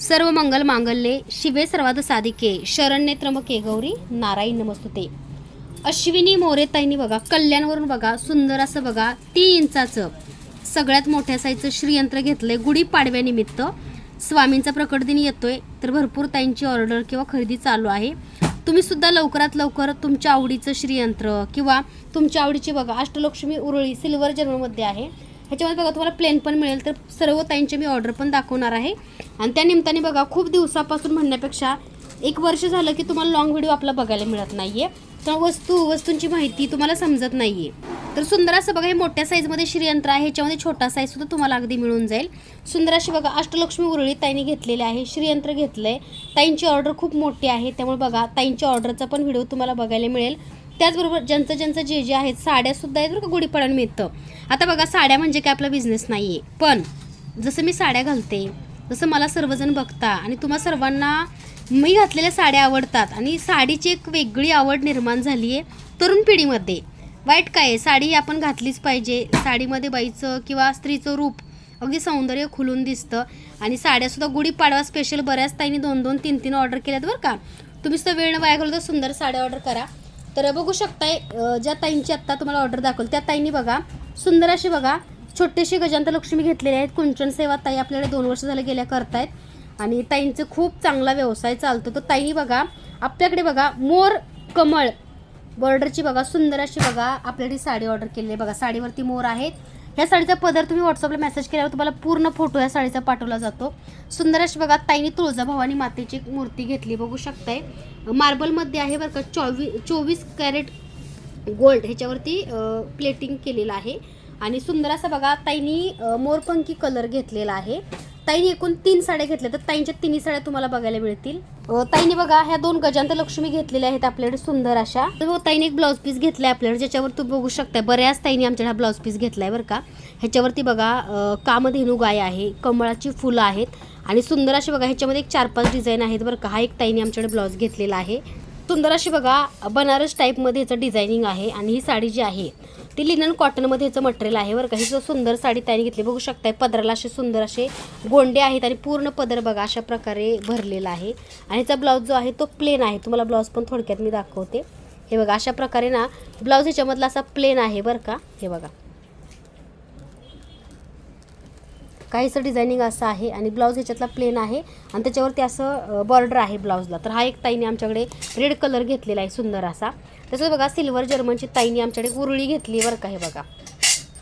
सर्व मंगल मांगल्ये शिवे सर्वात साधिके शरण्ये त्र्यंबके गौरी नारायण नमस्तुते. अश्विनी मोरेताईंनी बघा कल्याणवरून बघा सुंदर असं बघा तीन इंचाचं. सगळ्यात मोठ्या साईजचं श्रीयंत्र घेतलंय गुढीपाडव्यानिमित्त स्वामींचा प्रकट दिन येतोय तर भरपूर ताईंची ऑर्डर किंवा खरेदी चालू आहे. तुम्ही सुद्धा लवकरात लवकर तुमच्या आवडीचं श्रीयंत्र किंवा तुमच्या आवडीची बघा अष्टलक्ष्मी उरळी सिल्वर जन्ममध्ये आहे. ह्याच्यामध्ये बघा तुम्हाला प्लेन पण मिळेल. तर सर्व ताईंचे मी ऑर्डर पण दाखवणार आहे. आणि त्या निमित्ताने बघा खूप दिवसापासून म्हणण्यापेक्षा एक वर्ष झालं की तुम्हाला लॉंग व्हिडिओ आपला बघायला मिळत नाही आहे तर वस्तू वस्तूंची माहिती तुम्हाला समजत नाहीये. तर सुंदर असं बघा हे मोठ्या साईजमध्ये श्रीयंत्र आहे. ह्याच्यामध्ये छोटा साईजसुद्धा तुम्हाला अगदी मिळून जाईल. सुंदर अशी बघा अष्टलक्ष्मी उरळी ताईंनी घेतलेले आहे. श्रीयंत्र घेतलं आहे ताईंची ऑर्डर खूप मोठी आहे. त्यामुळे बघा ताईंच्या ऑर्डरचा पण व्हिडिओ तुम्हाला बघायला मिळेल. त्याचबरोबर ज्यांचं ज्यांचं जे जे आहेत साड्यासुद्धा आहेत बरं का गुढीपाडव्यानिमित्त आता बघा साड्या म्हणजे काय? आपला बिझनेस नाही आहे पण जसं मी साड्या घालते जसं मला सर्वजण बघता आणि तुम्हा सर्वांना मी घातलेल्या साड्या आवडतात आणि साडीची एक वेगळी आवड निर्माण झाली आहे तरुण पिढीमध्ये. वाईट काय आहे? साडी आपण घातलीच पाहिजे. साडीमध्ये बाईचं किंवा स्त्रीचं रूप अगदी सौंदर्य खुलून दिसतं आणि साड्यासुद्धा गुढीपाडवा स्पेशल बऱ्याच ताईंनी दोन दोन तीन तीन ऑर्डर केल्यात बरं का. तुम्ही सुद्धा वेळ न वाया तर सुंदर साड्या ऑर्डर करा. तर बघू शकताय ज्या ताईंची आत्ता तुम्हाला ऑर्डर दाखवली त्या ताईंनी बघा सुंदर अशी बघा छोटेशी गजांत लक्ष्मी घेतलेले आहेत. कुंचन सेवा ताई आपल्याकडे दोन वर्ष झाले गेल्या करतायत. आणि ताईंचं खूप चांगला व्यवसाय चालतो. तर ताईंनी बघा आपल्याकडे बघा मोर कमळ बॉर्डरची बघा सुंदर अशी बघा आपल्याकडे साडी ऑर्डर केलेली आहे. बघा साडीवरती मोर आहेत. ह्या साडीचा पदर तुम्ही व्हॉट्सअपला मेसेज केल्यावर तुम्हाला पूर्ण फोटो या साडीचा पाठवला जातो. सुंदर अशी बघा ताईने तुळजाभवानी मातेची एक मूर्ती घेतली. बघू शकताय. मार्बलमध्ये आहे बरं का चोवीस चोवीस कॅरेट गोल्ड ह्याच्यावरती प्लेटिंग केलेलं आहे. आणि सुंदर असं बघा ताईनी मोरपंखी कलर घेतलेला आहे. ताईने एकूण तीन साड्या घेतल्या. तर ताईंच्या तिन्ही साड्या तुम्हाला बघायला मिळतील. ताईने बघा ह्या दोन गजांत लक्ष्मी घेतलेल्या आहेत आपल्याकडे सुंदर अशा. तर ताईने एक ब्लाऊज पीस घेतलाय आपल्याकडे ज्याच्यावर तू बघू शकताय बऱ्याच ताईने आमच्याकडे हा ब्लाऊज पीस घेतलाय बरं का. ह्याच्यावरती बघा कामधेनू गाय आहे कमळाची फुलं आहेत आणि सुंदर अशी बघा ह्याच्यामध्ये एक चार पाच डिझाईन आहेत बरं का. हा एक ताईने आमच्याकडे ब्लाऊज घेतलेला आहे. सुंदर अशी बघा बनारस टाईपमध्ये ह्याचं डिझायनिंग आहे आणि ही साडी जी आहे ती लिनन कॉटनमध्ये ह्याचं मटेरियल आहे बरं का. ही जो सुंदर साडी त्याने घेतली. बघू शकताय पदराला असे सुंदर असे गोंडे आहेत आणि पूर्ण पदर बघा अशा प्रकारे भरलेला आहे. आणि ह्याचा ब्लाऊज जो आहे तो प्लेन आहे. तुम्हाला ब्लाऊज पण थोडक्यात मी दाखवते. हे बघा अशा प्रकारे ना ब्लाऊज ह्याच्यामधला असा प्लेन आहे बरं का. हे बघा. काहीसं डिझायनिंग असं आहे आणि ब्लाऊज ह्याच्यातला प्लेन आहे आणि त्याच्यावरती असं बॉर्डर आहे ब्लाऊजला. तर हा एक ताईने आमच्याकडे रेड कलर घेतलेला आहे सुंदर असा. तसंच बघा सिल्वर जर्मनची ताईने आमच्याकडे उरळी घेतली बरं का हे बघा.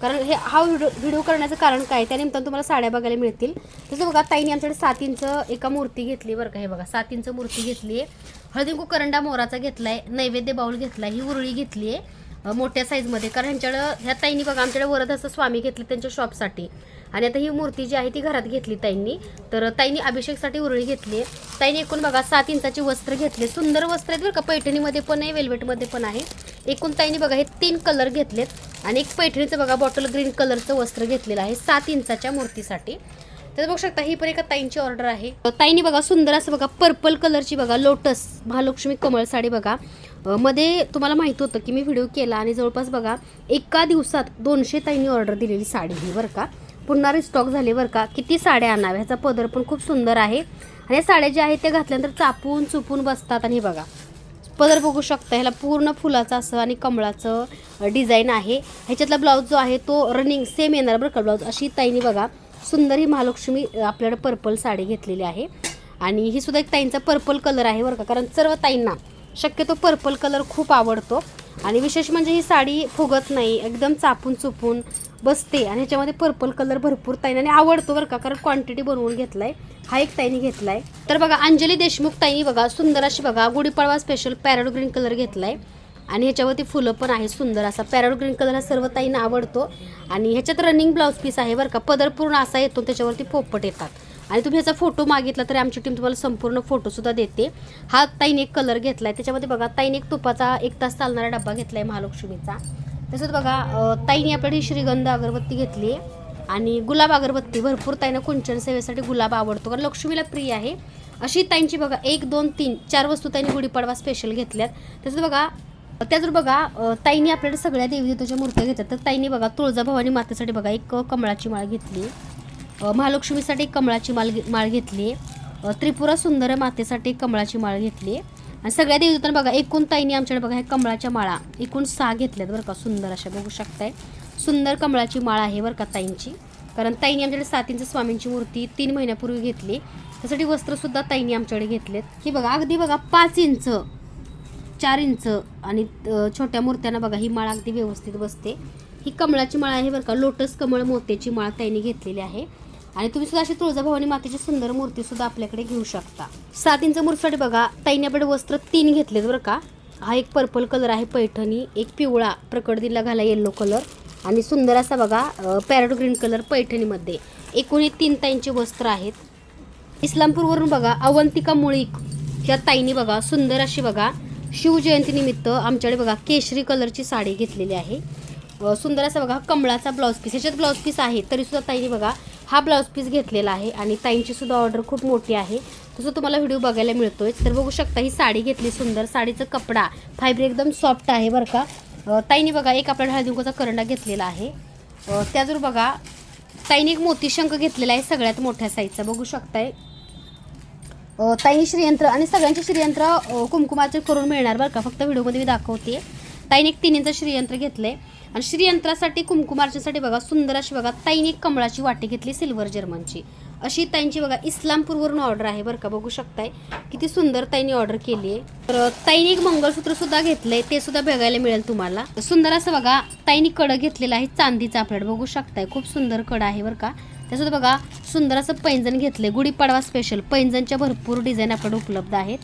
कारण हे हा व्हिडिओ व्हिडिओ करण्याचं कारण काय? त्यानिमित्तानं तुम्हाला साड्या बघायला मिळतील. तसं बघा ताईने आमच्याकडे सात इंच एका मूर्ती घेतली बरं का हे बघा. सात इंच मूर्ती घेतली आहे हळदीकुंकू करंडा मोराचा घेतला आहे नैवेद्य बाऊल घेतला ही उरळी घेतली आहे मोठ्या साईजमध्ये कारण ह्यांच्याकडं ह्या ताईंनी बघा आमच्याकडे वरदाचं स्वामी घेतले त्यांच्या शॉपसाठी आणि आता ही मूर्ती जी आहे ती घरात घेतली ताईंनी. तर ताईंनी अभिषेकसाठी उरळी घेतली. आहे ताईंनी एकूण बघा सात इंचाची वस्त्र घेतले. सुंदर वस्त्र आहेत बरं का पैठणीमध्ये पण आहे वेल्वेटमध्ये पण आहे. एकूण ताईंनी बघा हे तीन कलर घेतलेत. आणि एक पैठणीचं बघा बॉटल ग्रीन कलरचं वस्त्र घेतलेलं आहे सात इंचाच्या मूर्तीसाठी. तर बघू शकता ही पण एका ताईंची ऑर्डर आहे. ताईंनी बघा सुंदर असं बघा पर्पल कलरची बघा लोटस महालक्ष्मी कमळ साडी बघा. मध्ये तुम्हाला माहीत होतं की मी व्हिडिओ केला आणि जवळपास बघा एका दिवसात दोनशे ताईंनी ऑर्डर दिलेली साडी ही बरं का. पुन्हा रिस्टॉक झाले बरं का. किती साड्या आणाव्या? ह्याचा पदर पण खूप सुंदर आहे. आणि या साड्या ज्या आहेत त्या घातल्यानंतर चापून चुपून बसतात आणि बघा. पदर बघू शकता ह्याला पूर्ण फुलाचं असं आणि कमळाचं डिझाईन आहे. ह्याच्यातला ब्लाऊज जो आहे तो रनिंग सेम येणार बरं का ब्लाऊज अशी ताईंनी बघा सुंदर ही महालक्ष्मी आपल्याकडे पर्पल साडी घेतलेली आहे. आणि ही सुद्धा एक ताईंचा पर्पल कलर आहे बरं का. कारण सर्व ताईंना शक्यतो पर्पल कलर खूप आवडतो. आणि विशेष म्हणजे ही साडी फुगत नाही एकदम चापून चुपून बसते आणि ह्याच्यामध्ये पर्पल कलर भरपूर ताईने आणि आवडतो बरं का कारण क्वांटिटी बनवून घेतलाय. हा एक ताईने घेतलाय. तर बघा अंजली देशमुख ताईनी बघा सुंदर अशी बघा गुढीपाडवा स्पेशल पॅरोड ग्रीन कलर घेतलाय. आणि ह्याच्यावरती फुलं पण आहे सुंदर असा पॅरोड ग्रीन कलर हा सर्व ताईंना आवडतो. आणि ह्याच्यात रनिंग ब्लाऊज पीस आहे बरं का पदर पूर्ण असा येतो त्याच्यावरती पोपट येतात. आणि तुम्ही ह्याचा फोटो मागितला तरी आमची टीम तुम्हाला संपूर्ण फोटोसुद्धा देते. हा ताईने एक कलर घेतला आहे त्याच्यामध्ये बघा ताईने एक तुपाचा एक तास चालणारा डब्बा घेतला आहे महालक्ष्मीचा. तसंच बघा ताईने आपल्याकडे श्रीगंध अगरबत्ती घेतली आहे आणि गुलाब अगरबत्ती. भरपूर ताईनं कुंचन सेवेसाठी गुलाब आवडतो. कारण लक्ष्मीला प्रिय आहे. अशी ताईंची बघा एक दोन तीन चार वस्तू ताईंनी गुढीपाडवा स्पेशल घेतल्यात. तसंच बघा त्याच बघा ताईने आपल्याकडे सगळ्या देवी देवदेवताच्या मूर्त्या घेतात तर ताईंनी बघा तुळजाभवानी मातेसाठी बघा एक कमळाची माळ घेतली. महालक्ष्मीसाठी कमळाची माळ घे- माळ घेतली. त्रिपुरा सुंदर मातेसाठी कमळाची माळ घेतली. आहे आणि सगळ्या देवतांना बघा एकूण ताईने आमच्याकडे बघा हे कमळाच्या माळा एकूण सहा घेतल्यात बरं का सुंदर अशा बघू शकताय. सुंदर कमळाची माळ आहे बरं का ताईंची. कारण ताईने आमच्याकडे सात स्वामींची मूर्ती तीन महिन्यापूर्वी घेतली. त्यासाठी वस्त्रसुद्धा ताईने आमच्याकडे घेतलेत. ही बघा अगदी बघा पाच इंच चार इंच आणि छोट्या मूर्त्यांना बघा ही माळ अगदी व्यवस्थित बसते. ही कमळाची माळ आहे बरं का लोटस कमळ मोत्याची माळ ताईने घेतलेली आहे. आणि तुम्ही सुद्धा अशी तुळजाभवानी मातेची सुंदर मूर्ती सुद्धा आपल्याकडे घेऊ शकता. सात इंच मूर्तीसाठी बघा ताईने वस्त्र तीन घेतलेत बरं का. हा एक पर्पल कलर आहे पैठणी एक पिवळा प्रकट दिला घाला येल्लो कलर आणि सुंदर असा बघा पॅरट ग्रीन कलर पैठणीमध्ये. एकूण हे तीन ताईंचे वस्त्र आहेत. इस्लामपूरवरून बघा अवंतिका मुळीक. या ताईनी बघा सुंदर अशी बघा शिवजयंतीनिमित्त आमच्याकडे बघा केशरी कलरची साडी घेतलेली आहे. सुंदर असा बघा कमळाचा ब्लाऊज पीस ह्याच्यात ब्लाऊज पीस आहे तरीसुद्धा ताईने बघा हा ब्लाऊज पीस घेतलेला आहे आणि ताईंची सुद्धा ऑर्डर खूप मोठी आहे. तसं तुम्हाला व्हिडिओ बघायला मिळतोय. तर बघू शकता ही साडी घेतली सुंदर. साडीचा कपडा फायबर एकदम सॉफ्ट आहे बरं का. ताईने बघा एक आपल्या हळदीकुंकाचा करंडा घेतलेला आहे. अ, बघा ताईने एक मोती शंख घेतलेला आहे सगळ्यात मोठ्या साईजचा बघू शकताय. ताईने श्रीयंत्र आणि सगळ्यांचे श्रीयंत्र कुमकुमाचे करून मिळणार बरं का. फक्त व्हिडिओमध्ये मी दाखवते ताईने एक तिन्हीचं श्रीयंत्र आहे आणि श्रीयंत्रासाठी कुंकुमार्चेसाठी बघा सुंदर अशी बघा ताईने एक कमळाची वाटी घेतली सिल्वर जर्मनची. अशी ताईंची बघा इस्लामपूरवरून ऑर्डर आहे बरं का बघू शकताय. किती सुंदर ताईने ऑर्डर केली आहे. तर ताईने एक मंगळसूत्र सुद्धा घेतलंय ते सुद्धा बघायला मिळेल तुम्हाला. सुंदर असं बघा ताईने कडं घेतलेलं आहे चांदीचा आपल्याला बघू शकताय. खूप सुंदर कडं आहे बरं का. त्यासुद्धा बघा सुंदर असं पैंजण घेतलंय. गुढीपाडवा स्पेशल पैंजणच्या भरपूर डिझाईन आपल्याकडे उपलब्ध आहेत.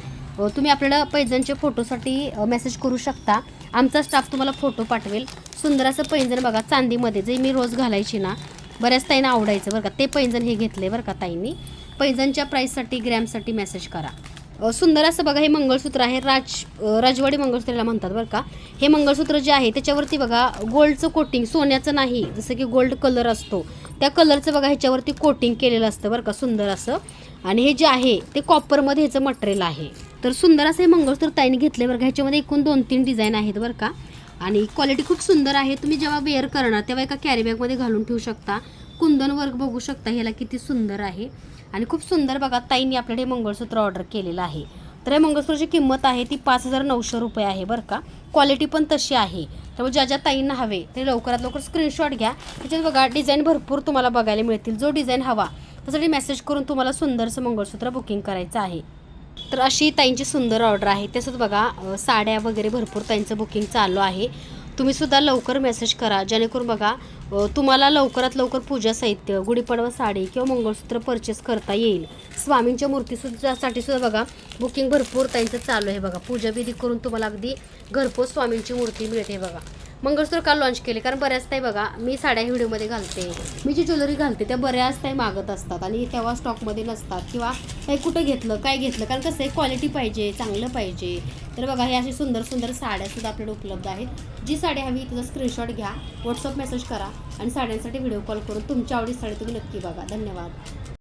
तुम्ही आपल्याला पैंजणच्या फोटोसाठी मेसेज करू शकता. आमचा स्टाफ तुम्हाला फोटो पाठवेल. सुंदर असं पैंजण बघा चांदीमध्ये जे मी रोज घालायची ना बऱ्याच ताईंना आवडायचं बरं का. ते पैंजण हे घेतले बरं का ताईंनी. पैंजणच्या प्राईससाठी ग्रॅमसाठी मेसेज करा. सुंदर असं बघा हे मंगळसूत्र आहे. राज राजवाडी मंगळसूत्राला म्हणतात बरं का. हे मंगळसूत्र जे आहे त्याच्यावरती बघा गोल्डचं कोटिंग सोन्याचं नाही जसं की गोल्ड कलर असतो. त्या कलरचं बघा ह्याच्यावरती कोटिंग केलेलं असतं बरं का सुंदर असं. आणि हे जे आहे ते कॉपरमध्ये ह्याचं मटेरियल आहे. तर सुंदर असं हे मंगळसूत्र ताईने घेतले बरं का. ह्याच्यामध्ये एकूण दोन तीन डिझाईन आहेत बरं का. आणि क्वालिटी खूप सुंदर आहे. तुम्ही जेव्हा वेअर करणार तेव्हा एका कॅरीबॅगमध्ये घालून ठेवू शकता. कुंदन वर्क बघू शकता ह्याला किती सुंदर आहे. आणि खूप सुंदर बघा ताईंनी आपल्याकडे मंगळसूत्र ऑर्डर केलेलं आहे. तर या मंगळसूत्राची किंमत आहे ती पाच हजार नऊशे रुपये आहे बरं का. क्वालिटी पण तशी आहे. त्यामुळे ज्या ज्या ताईंना हवे ते लवकरात लवकर स्क्रीनशॉट घ्या. त्याच्यात बघा डिझाईन भरपूर तुम्हाला बघायला मिळतील. जो डिझाईन हवा त्यासाठी मेसेज करून तुम्हाला सुंदरसं मंगळसूत्र बुकिंग करायचं आहे. तर अशी ताईंची सुंदर ऑर्डर आहे. तसंच बघा साड्या वगैरे भरपूर ताईंचं बुकिंग चालू आहे. तुम्ही सुद्धा लवकर मेसेज करा. जेणेकरून बघा तुम्हाला लवकरात लवकर पूजा साहित्य गुढीपाडवा साडी किंवा मंगळसूत्र परचेस करता येईल. स्वामींच्या मूर्तीसुद्धा साठी सुद्धा बघा बुकिंग भरपूर ताईंचं चालू आहे बघा. पूजा विधी करून तुम्हाला अगदी घरपोच स्वामींची मूर्ती मिळते बघा. मंगळसूत्र काल लॉन्च केले कारण बऱ्याच ताई बघा मी साड्या व्हिडिओमध्ये घालते. मी जी ज्वेलरी घालते त्या बऱ्याच ताई मागत असतात. आणि तेव्हा स्टॉकमध्ये नसतात. किंवा काही कुठं घेतलं काय घेतलं? कारण कसं आहे क्वालिटी पाहिजे चांगलं पाहिजे. तर बघा हे अशी सुंदर सुंदर साड्यासुद्धा आपल्याकडे उपलब्ध आहेत. जी साडी हवी त्याचा स्क्रीनशॉट घ्या व्हॉट्सअप मेसेज करा आणि साड्यांसाठी व्हिडिओ कॉल करून तुमच्या आवडी साडी तुम्ही नक्की बघा. धन्यवाद.